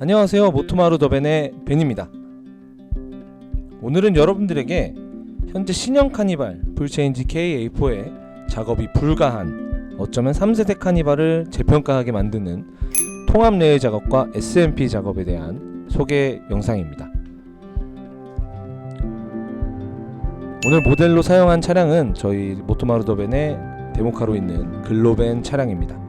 안녕하세요. 모토마루 더벤의 벤입니다. 오늘은 여러분들에게 현재 신형 카니발 풀체인지 KA4의 작업이 불가한 어쩌면 3세대 카니발을 재평가하게 만드는 통합 레일 작업과 SMP 작업에 대한 소개 영상입니다. 오늘 모델로 사용한 차량은 저희 모토마루 더벤의 데모카로 있는 글로벤 차량입니다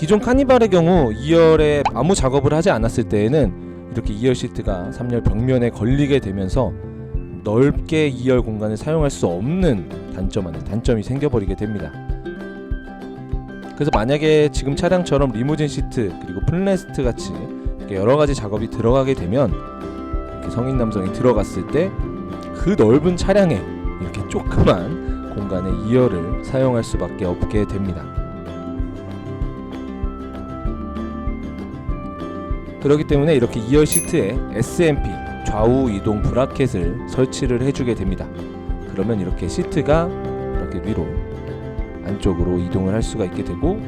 기존 카니발의 경우 2열에 아무 작업을 하지 않았을 때에는 이렇게 2열 시트가 3열 벽면에 걸리게 되면서 넓게 2열 공간을 사용할 수 없는 단점 안에 단점이 생겨버리게 됩니다. 그래서 만약에 지금 차량처럼 리무진 시트 그리고 플레스트 같이 여러 가지 작업이 들어가게 되면 성인 남성이 들어갔을 때 그 넓은 차량에 이렇게 조그만 공간에 2열을 사용할 수밖에 없게 됩니다. 그렇기 때문에 이렇게 2열 시트에 SMP 좌우 이동 브라켓을 설치를 해주게 됩니다. 그러면 이렇게 시트가 이렇게 위로 안쪽으로 이동을 할 수가 있게 되고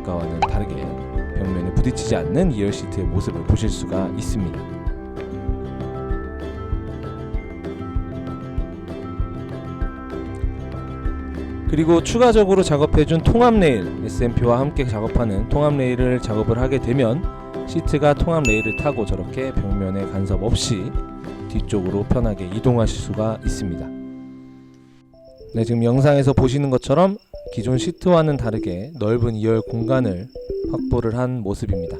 아까와는 다르게 벽면에 부딪히지 않는 2열 시트의 모습을 보실 수가 있습니다. 그리고 추가적으로 작업해준 통합 레일 SMP와 함께 작업하는 통합 레일을 작업을 하게 되면 시트가 통합 레일을 타고 저렇게 벽면에 간섭 없이 뒤쪽으로 편하게 이동하실 수가 있습니다. 네, 지금 영상에서 보시는 것처럼 기존 시트와는 다르게 넓은 2열 공간을 확보를 한 모습입니다.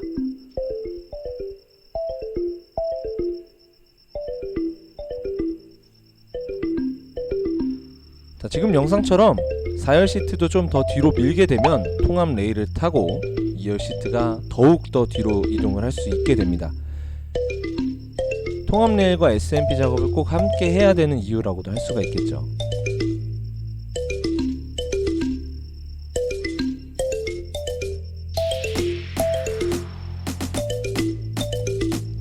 자, 지금 영상처럼 4열 시트도 좀 더 뒤로 밀게 되면 통합 레일을 타고 2열 시트가 더욱 더 뒤로 이동을 할 수 있게 됩니다. 통합 레일과 SMP 작업을 꼭 함께 해야 되는 이유라고도 할 수가 있겠죠.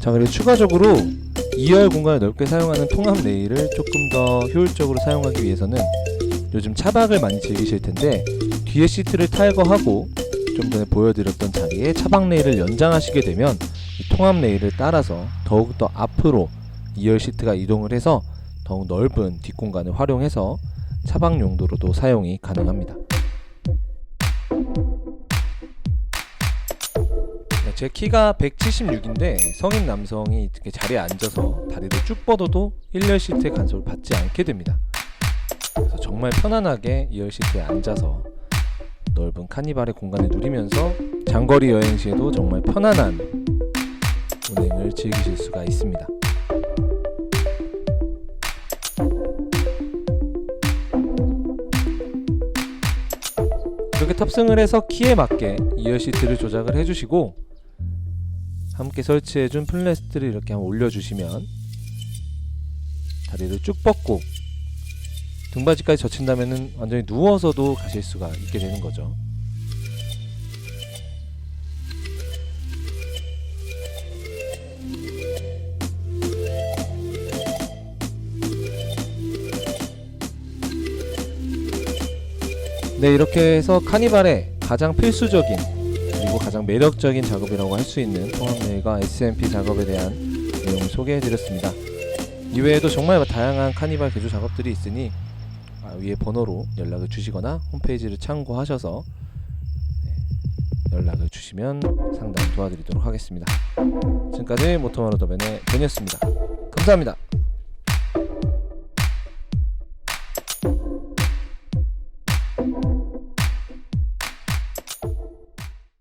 자 그리고 추가적으로 2열 공간을 넓게 사용하는 통합 레일을 조금 더 효율적으로 사용하기 위해서는 요즘 차박을 많이 즐기실 텐데 뒤에 시트를 탈거하고 좀 전에 보여드렸던 자리에 차박 레일을 연장하시게 되면 이 통합 레일을 따라서 더욱더 앞으로 2열 시트가 이동을 해서 더욱 넓은 뒷공간을 활용해서 차박 용도로도 사용이 가능합니다. 네, 제 키가 176인데 성인 남성이 이렇게 자리에 앉아서 다리를 쭉 뻗어도 1열 시트의 간섭을 받지 않게 됩니다. 그래서 정말 편안하게 2열 시트에 앉아서 넓은 카니발의 공간을 누리면서 장거리 여행 시에도 정말 편안한 운행을 즐기실 수가 있습니다. 이렇게 탑승을 해서 키에 맞게 2열 시트를 조작을 해주시고 함께 설치해준 플래스트를 이렇게 한번 올려주시면 다리를 쭉 뻗고 등받이까지 젖힌다면 완전히 누워서도 가실 수가 있게 되는 거죠. 네, 이렇게 해서 카니발의 가장 필수적인 그리고 가장 매력적인 작업이라고 할 수 있는 통합레일과 SMP 작업에 대한 내용을 소개해드렸습니다. 이외에도 정말 다양한 카니발 개조 작업들이 있으니 아, 위에 번호로 연락을 주시거나 홈페이지를 참고하셔서 네, 연락을 주시면 상담 도와드리도록 하겠습니다. 지금까지 모토마로 더벤의 벤이었습니다. 감사합니다.